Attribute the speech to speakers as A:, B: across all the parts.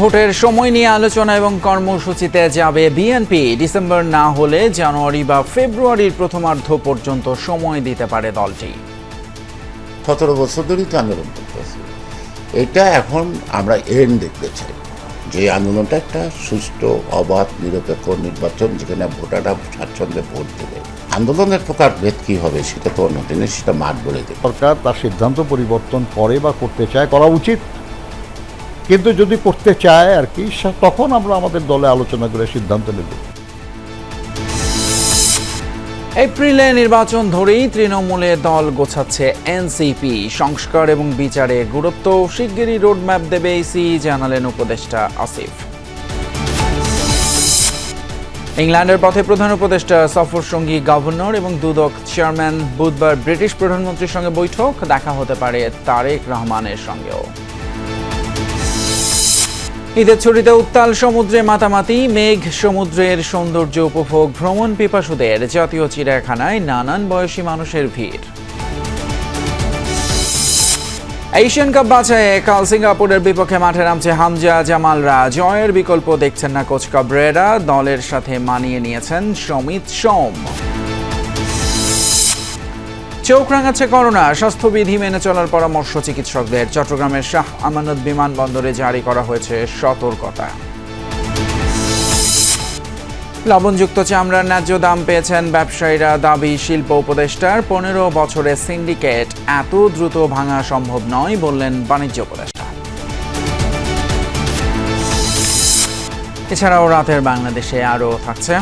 A: ভোটের সময় নিয়ে আলোচনা এবং কর্মসূচিতে যাবে বিএনপি। ডিসেম্বর না হলে জানুয়ারি বা ফেব্রুয়ারির প্রথমার্ধ পর্যন্ত সময় দিতে পারে দলটি।
B: সতেরো বছর ধরেই তো আন্দোলন করতেছে এটা এখন আমরা এন্ড দেখতে চাই। যে আন্দোলনটা একটা সুষ্ঠু অবাধ নিরপেক্ষ নির্বাচন যেখানে ভোটাররা স্বাচ্ছন্দ্যে ভোট দেবে। আন্দোলনের প্রকার ভেদ কী হবে সেটা তো অন্য দিনে সেটা মাঠ বলে দেবে।
C: সরকার তার সিদ্ধান্ত পরিবর্তন করে বা করতে চায় করা উচিত। কিন্তু যদি করতে চায় আর কি তখন আমরা আমাদের দলে আলোচনা করে সিদ্ধান্ত নেব।
A: এপ্রিলে নির্বাচন ধরেই তৃণমূলে দল গোছাচ্ছে এনসিপি। সংস্কার এবং বিচারে গুরুত্ব শিগগিরই রোডম্যাপ দেবে ইসি জানালেন উপদেষ্টা আসিফ। ইংল্যান্ডের পথে প্রধান উপদেষ্টা সফর সঙ্গী গভর্নর এবং দুদক চেয়ারম্যান বুধবার ব্রিটিশ প্রধানমন্ত্রীর সঙ্গে বৈঠক। দেখা হতে পারে তারেক রহমানের সঙ্গেও। ঈদের ছুটিতে উত্তাল সমুদ্রে মাতামাতি, মেঘ সমুদ্রের সৌন্দর্য উপভোগ, ভ্রমণ পিপাসুদের জাতীয় চিড়িয়াখানায় নানান বয়সী মানুষের ভিড়। এশিয়ান কাপ বাছাইয়ে কাল সিঙ্গাপুরের বিপক্ষে মাঠে নামছে হামজা জামালরা জয়ের বিকল্প দেখছেন না কোচ কাবরেরা, দলের সাথে মানিয়ে নিয়েছেন সমিত সোম। চোখ রাঙাচ্ছে করোনা। স্বাস্থ্যবিধি মেনে চলার পরামর্শ চিকিৎসকদের। চট্টগ্রামের শাহ আমানত বিমানবন্দরে জারি করা হয়েছে সতর্কতা। লবণযুক্ত চামড়ার ন্যায্য দাম পেয়েছেন ব্যবসায়ীরা দাবি শিল্প উপদেষ্টার। পনেরো বছরের সিন্ডিকেট এত দ্রুত ভাঙা সম্ভব নয় বললেন বাণিজ্য উপদেষ্টা। এছাড়াও রাতের বাংলাদেশে আরও থাকছে।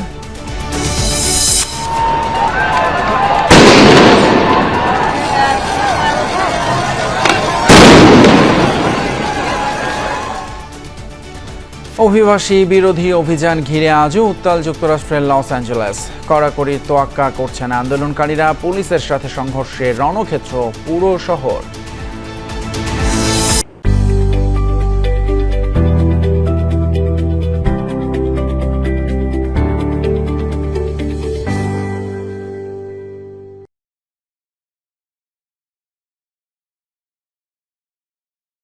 A: অভিবাসী বিরোধী অভিযান ঘিরে আজও উত্তাল যুক্তরাষ্ট্রের লস অ্যাঞ্জেলেস। কড়াকড়ি তোয়াক্কা করছেন আন্দোলনকারীরা, পুলিশের সাথে সংঘর্ষে রণক্ষেত্র পুরো শহর।